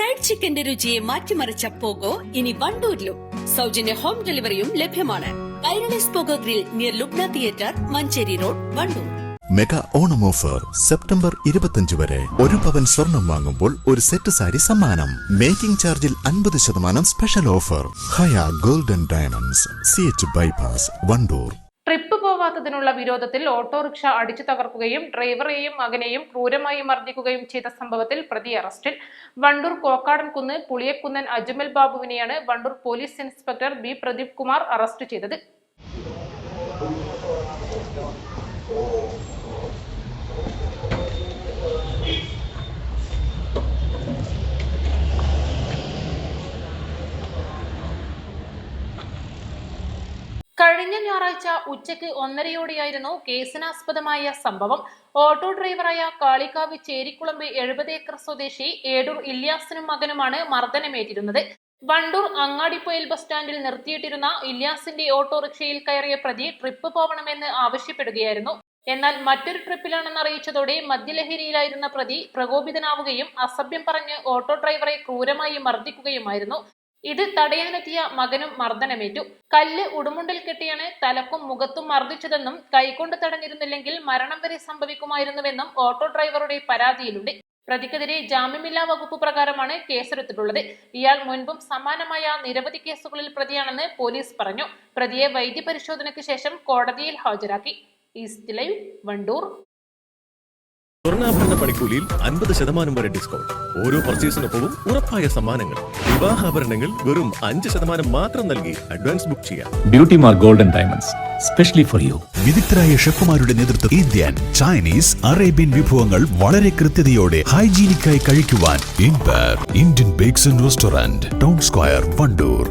Fried ചിക്കന്റെ രുചിയെ മാറ്റിമറിച്ച pogo ഇനി വണ്ടൂരിലും. സൗജന്യ ഹോം ഡെലിവറിയും ലഭ്യമാണ്. Kairali's pogo grill near Lubna theatre Manjeri road Wandoor. Mega Onam offer September ഇരുപത്തിയഞ്ച് വരെ. ഒരു പവൻ സ്വർണം വാങ്ങുമ്പോൾ ഒരു സെറ്റ് സാരി സമ്മാനം. മേക്കിംഗ് ചാർജിൽ അൻപത് ശതമാനം special offer. Haya golden diamonds C H bypass Wandoor. Trip പോവാത്തതിനുള്ള വിരോധത്തിൽ ഓട്ടോറിക്ഷ അടിച്ചു തകർക്കുകയും ഡ്രൈവറെയും മകനെയും ക്രൂരമായി മർദ്ദിക്കുകയും ചെയ്ത സംഭവത്തിൽ പ്രതി അറസ്റ്റിൽ. Wandoor Kokkadan Kunnu Puliyakkunnan Ajmal ബാബുവിനെയാണ് Wandoor police inspector B Pradeep Kumar arrest ചെയ്തത്. ഞായറാഴ്ച ഉച്ചയ്ക്ക് ഒന്നരയോടെയായിരുന്നു കേസിനാസ്പദമായ സംഭവം. ഓട്ടോ ഡ്രൈവറായ കാളിക്കാവ് ചേരിക്കുളമ്പ് എഴുപത് ഏക്കർ സ്വദേശി ഏടൂർ ഇല്യാസിനും മകനുമാണ് മർദ്ദനമേറ്റിരുന്നത്. വണ്ടൂർ അങ്ങാടിപ്പൊയിൽ ബസ് സ്റ്റാൻഡിൽ നിർത്തിയിട്ടിരുന്ന ഇല്യാസിന്റെ ഓട്ടോറിക്ഷയിൽ കയറിയ പ്രതി ട്രിപ്പ് പോകണമെന്ന് ആവശ്യപ്പെടുകയായിരുന്നു. എന്നാൽ മറ്റൊരു ട്രിപ്പിലാണെന്ന് അറിയിച്ചതോടെ മദ്യലഹരിയിലായിരുന്ന പ്രതി പ്രകോപിതനാവുകയും അസഭ്യം പറഞ്ഞ് ഓട്ടോ ഡ്രൈവറെ ക്രൂരമായി മർദ്ദിക്കുകയുമായിരുന്നു. ഇത് തടയാനെത്തിയ മകനും മർദ്ദനമേറ്റു. കല്ല് ഉടുമുണ്ടിൽ കെട്ടിയാണ് തലക്കും മുഖത്തും മർദ്ദിച്ചതെന്നും കൈകൊണ്ട് തടഞ്ഞിരുന്നില്ലെങ്കിൽ മരണം വരെ സംഭവിക്കുമായിരുന്നുവെന്നും ഓട്ടോ ഡ്രൈവറുടെ പരാതിയിലുണ്ട്. പ്രതിക്കെതിരെ ജാമ്യമില്ലാ വകുപ്പ് പ്രകാരമാണ് കേസെടുത്തിട്ടുള്ളത്. ഇയാൾ മുൻപും സമാനമായ നിരവധി കേസുകളിൽ പ്രതിയാണെന്ന് പോലീസ് പറഞ്ഞു. പ്രതിയെ വൈദ്യപരിശോധനയ്ക്ക് ശേഷം കോടതിയിൽ ഹാജരാക്കി. East live Wandoor. സ്വർണാഭരണ പണിക്കൂലിയിൽ അൻപത് ശതമാനം വരെ ഡിസ്കൗണ്ട് ഓരോ പർച്ചേസിനൊപ്പവും ഉറപ്പായ സമ്മാനങ്ങൾ. വിവാഹാഭരണങ്ങൾ വെറും അഞ്ച് ശതമാനം മാത്രം നൽകി അഡ്വാൻസ് ബുക്ക് ചെയ്യാം. Beauty Mar golden diamonds specially for you വിദഗ്ധരായ ഷെഫുമാരുടെ നേതൃത്വം ഇന്ത്യൻ ചൈനീസ് അറേബ്യൻ വിഭവങ്ങൾ വളരെ കൃത്യതയോടെ ഹൈജീനിക്കായി കഴിക്കുവാൻ Indian bakes and restaurant town square Wandoor